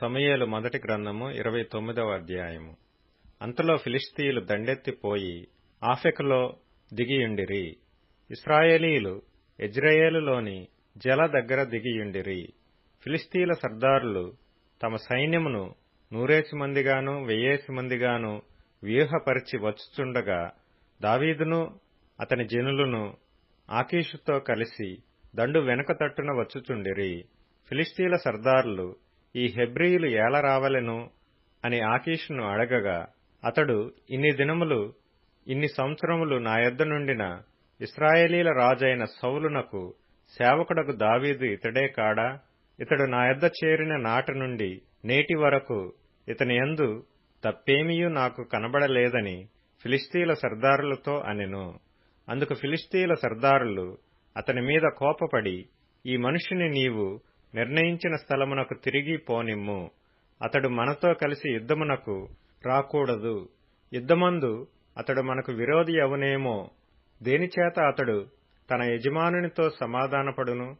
సమయలు మొదటి గ్రంథము ఇరవై తొమ్మిదవ అధ్యాయము. అంతలో ఫిలిస్తీయులు దండెత్తిపోయి ఆఫెకులో దిగియుండిరి. ఇస్రాయేలీలు ఇజ్రాయేలులోని జల దగ్గర దిగియుండిరి. ఫిలిస్తీల సర్దారులు తమ సైన్యమును నూరేసి మందిగాను వెయ్యేసి మందిగాను వ్యూహపరిచి వచ్చుచుండగా దావీదును అతని జనులను ఆకీషుతో కలిసి దండు వెనుక తట్టున వచ్చుచుండిరి. ఫిలిస్తీల సర్దారులు ఈ హెబ్రీయులు ఏల రావలెను అని ఆకీషును అడగగా అతడు ఇన్ని దినములు ఇన్ని సంవత్సరములు నా యొద్ద నుండిన ఇస్రాయేలీల రాజైన సౌలునకు సేవకుడకు దావీదు ఇతడే కాడా? ఇతడు నా యొద్ద చేరిన నాటి నుండి నేటి వరకు ఇతని యందు తప్పేమీయూ నాకు కనబడలేదని ఫిలిస్తీయుల సర్దారులతో అనెను. అందుకు ఫిలిస్తీయుల సర్దారులు అతని మీద కోపపడి ఈ మనుషుని నీవు నిర్ణయించిన స్థలమునకు తిరిగి పోనిమ్ము. అతడు మనతో కలిసి యుద్ధమునకు రాకూడదు. యుద్ధమందు అతడు మనకు విరోధి అవునేమో. దేనిచేత అతడు తన యజమానునితో సమాధానపడును?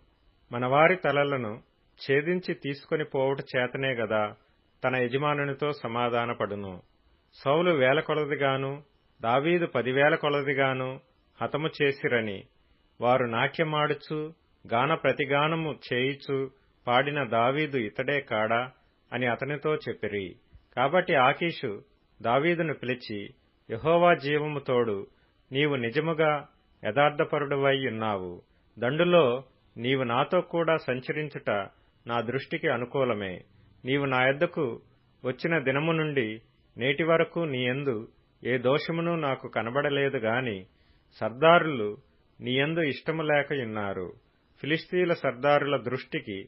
మనవారి తలలను ఛేదించి తీసుకొని పోవుట చేతనే గదా తన యజమానునితో సమాధానపడును. సౌలు వేల కొలదిగాను దావీదు పదివేల కొలదిగాను హతము చేసిరని వారు నాట్యమాడుచు గాన ప్రతిగానము చేయిచు పాడిన దావీదు ఇతడే కాడా అని అతనితో చెప్పిరి. కాబట్టి ఆకీషు దావీదును పిలిచి యహోవా జీవము తోడు నీవు నిజముగా యథార్థపరుడువై ఉన్నావు. దండులో నీవు నాతో కూడా సంచరించుట నా దృష్టికి అనుకూలమే. నీవు నా యొద్దకు వచ్చిన దినము నుండి నేటి వరకు నీయందు ఏ దోషమును నాకు కనబడలేదు గాని సర్దారులు నీయందు ఇష్టము లేకయున్నారు ఫిలిస్తీన్ల సర్దారుల దృష్టికి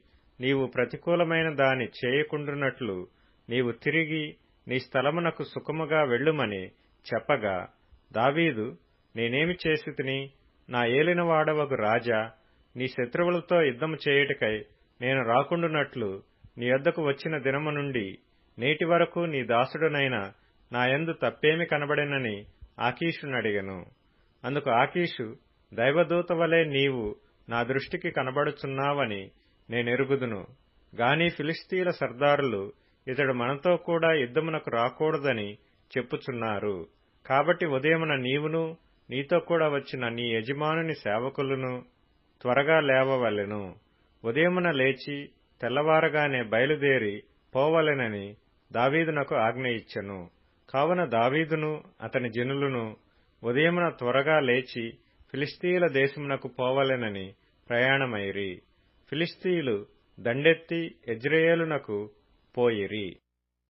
నీవు ప్రతికూలమైన దాని చేయకుండునట్లు నీవు తిరిగి నీ స్థలమునకు సుఖముగా వెళ్ళుమని చెప్పగా దావీదు నేనేమి చేసితిని? నా ఏలినవాడవగు రాజా నీ శత్రువులతో యుద్ధము చేయుటకై నేను రాకుండునట్లు నీ యొద్దకు వచ్చిన దినము నుండి నేటి వరకు నీ దాసుడునైన నాయందు తప్పేమి కనబడినని ఆకీషునడిగను అందుకు ఆకీషు దైవదూత వలె నీవు నా దృష్టికి కనబడుచున్నావని నేనెరుగుదును. గాని ఫిలిస్తీన్ల సర్దారులు ఇతడు మనతో కూడా యుద్ధమునకు రాకూడదని చెప్పుచున్నారు. కాబట్టి ఉదయమున నీవును నీతో కూడా వచ్చిన నీ యజమానుని సేవకులను త్వరగా లేవవలెను. ఉదయమున లేచి తెల్లవారగానే బయలుదేరి పోవలెనని దావీదునకు ఆజ్ఞ ఇచ్చెను. కావున దావీదును అతని జనులను ఉదయమున త్వరగా లేచి ఫిలిస్తీయుల దేశమునకు పోవలెనని ప్రయాణమైరి. ఫిలిస్తీయులు దండెత్తి ఎజ్రేయేలునకు పోయిరి.